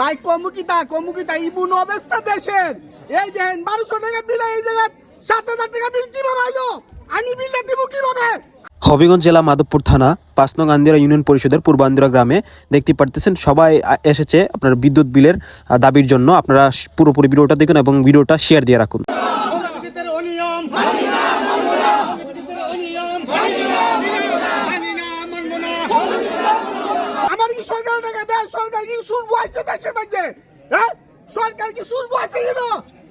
ভাই কমুকিতা কমুকিতা ইবুন অবস্থা দেশের। এই দেন বারোশো টাকা বিল এই জায়গায় সাত হাজার টাকা বিল কীভাবে আইলো? আমি বিলটা দিব কীভাবে? হবিগঞ্জ জেলা মাধবপুর থানা, পাঁচ নং আন্দিরা ইউনিয়ন পরিষদের পূর্ব আন্দিরা গ্রামে দেখতে পারতেছেন, সবাই এসেছে আপনার বিদ্যুৎ বিলের দাবির জন্য। আপনারা পুরোপুরি ভিডিওটা দেখুন এবং ভিডিওটা শেয়ার দিয়ে রাখুন বিদ্যুতের অনিয়ম মানি না মানবো না বিদ্যুতের অনিয়ম মানি না মানি না মানবো না আমার কি সরকার টাকা দেয় সরকার কি সুর বসছে দেশের মধ্যে? হ্যাঁ? সরকার কি সুর বসছে কেন?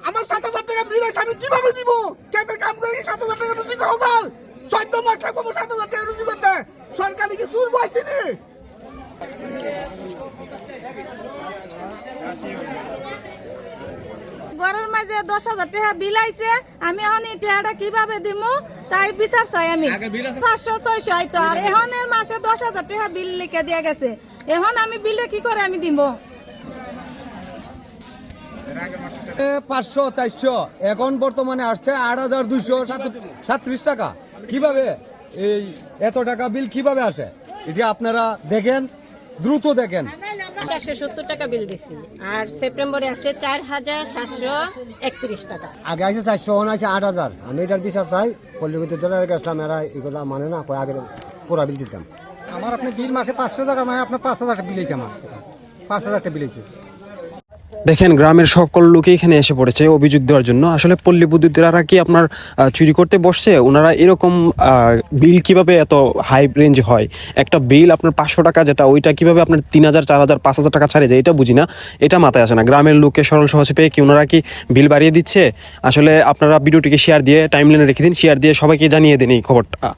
আমার সাত হাজার টাকা বিল আছে আমি কীভাবে দিব? কেটে কাম করে কি সাত হাজার টাকা রুজি করা দাল চোদ্দ মাস লাগবো সাত হাজার টাকা রুজি করতে। সরকার কি সুর বসছে নি? ঘরের মাঝে দশ হাজার টাকা বিল আইছে আমি এখন এই টাকাটা কীভাবে দিব? তাই বিচার চাই আমি। পাঁচশো ছয়শো আইতো আর এখনের মাসে দশ হাজার টাকা বিল লিখে দিয়ে গেছে। এখন আমি বিলে কি করে আমি দিব পাঁচশো চারশো। এখন বর্তমানে আসছে আট হাজার দুইশো সাতত্রিশ টাকা। কীভাবে? এই এত টাকা বিল কীভাবে আসে? এটি আপনারা দেখেন দ্রুত দেখেন। চারশো সত্তর টাকা বিল দিচ্ছি আর সেপ্টেম্বরে আসছে চার হাজার সাতশো একত্রিশ টাকা। আগে আছে চারশো এখন আছে আট হাজার। আমি এটার বিচার চাই বিদ্যালয়ে গেছিলাম এরা এগুলো মানে না কয় আগে পুরা বিল দিতাম। আমার আপনি বিল মাসে পাঁচশো টাকা মানে আপনার পাঁচ হাজার বিলেছে আমার। পাঁচ হাজার টাকা বিলেছে দেখেন, গ্রামের সকল লোকে এখানে এসে পড়েছে অভিযোগ দেওয়ার জন্য। আসলে পল্লী বিদ্যুতেরা কি আপনার চুরি করতে বসছে? ওনারা এরকম বিল কীভাবে এত হাই রেঞ্জ হয়? একটা বিল আপনার পাঁচশো টাকা যেটা, ওইটা কীভাবে আপনার তিন হাজার, চার হাজার, পাঁচ হাজার টাকা ছাড়ে যায়? এটা বুঝি না। এটা মাথায় আসে না। গ্রামের লোকে সরল সহজে পেয়ে কি ওনারা কি বিল বাড়িয়ে দিচ্ছে? আসলে আপনারা ভিডিওটিকে শেয়ার দিয়ে টাইম লাইনে রেখে দিন। শেয়ার দিয়ে সবাইকে জানিয়ে দিন এই খবরটা।